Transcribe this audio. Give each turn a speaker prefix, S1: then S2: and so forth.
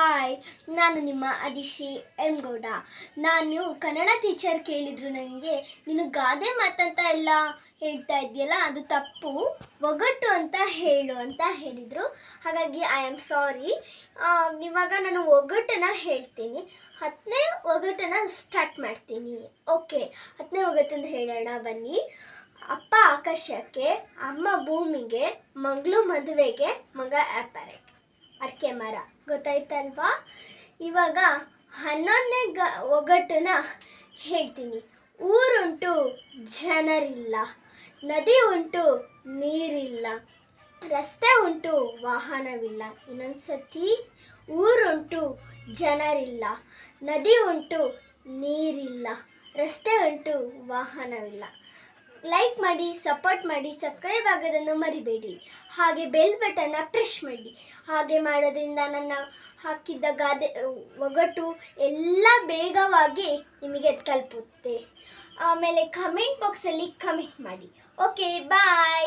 S1: Hi, ನಾನು ನಿಮ್ಮ ಅದಿಶಿ M Gowda ನಾನು ಕನ್ನಡ ಟೀಚರ್ ಕೇಳಿದ್ರು ನನಗೆ, ನೀನು ಗಾದೆ ಮಾತಂತ ಎಲ್ಲ ಹೇಳ್ತಾ ಇದೆಯಲ್ಲ ಅದು ತಪ್ಪು, ಒಗಟು ಅಂತ ಹೇಳು ಅಂತ ಹೇಳಿದರು. ಹಾಗಾಗಿ ಐ ಆಮ್ ಸಾರಿ ಇವಾಗ ನಾನು ಒಗಟನ್ನು ಹೇಳ್ತೀನಿ. ಹತ್ತನೇ ಒಗಟನ್ನು ಸ್ಟಾರ್ಟ್ ಮಾಡ್ತೀನಿ. ಓಕೆ ಹತ್ತನೇ ಒಗಟನ್ನು ಹೇಳೋಣ, ಬನ್ನಿ. ಅಪ್ಪ ಆಕಾಶಕ್ಕೆ, ಅಮ್ಮ ಭೂಮಿಗೆ, ಮಗಳು ಮದುವೆಗೆ, ಮಗ ವ್ಯಾಪಾರಕ್ಕೆ ಅಡಿಕೆ ಮರ, ಗೊತ್ತಾಯ್ತಲ್ವಾ? ಇವಾಗ ಹನ್ನೊಂದನೇ ಗ ಒಗಟನ್ನ ಹೇಳ್ತೀನಿ. ಊರುಂಟು ಜನರಿಲ್ಲ, ನದಿ ಉಂಟು ನೀರಿಲ್ಲ, ರಸ್ತೆ ಉಂಟು ವಾಹನವಿಲ್ಲ. ಇನ್ನೊಂದ್ಸತಿ ಊರುಂಟು ಜನರಿಲ್ಲ, ನದಿ ಉಂಟು ನೀರಿಲ್ಲ, ರಸ್ತೆ ಉಂಟು ವಾಹನವಿಲ್ಲ. ಲೈಕ್ ಮಾಡಿ ಸಪೋರ್ಟ್ ಮಾಡಿ ಸಬ್ಸ್ಕ್ರೈಬ್ ಆಗೋದನ್ನು ಮರಿಬೇಡಿ. ಹಾಗೆ ಬೆಲ್ ಬಟನ್ನ ಪ್ರೆಸ್ ಮಾಡಿ. ಹಾಗೆ ಮಾಡೋದ್ರಿಂದ ನನ್ನ ಹಾಕಿದ್ದ ಗಾದೆ, ಒಗಟು ಎಲ್ಲ ಬೇಗವಾಗಿ ನಿಮಗೆ ತಲುಪುತ್ತೆ. ಆಮೇಲೆ ಕಮೆಂಟ್ ಬಾಕ್ಸಲ್ಲಿ ಕಮೆಂಟ್ ಮಾಡಿ. Okay bye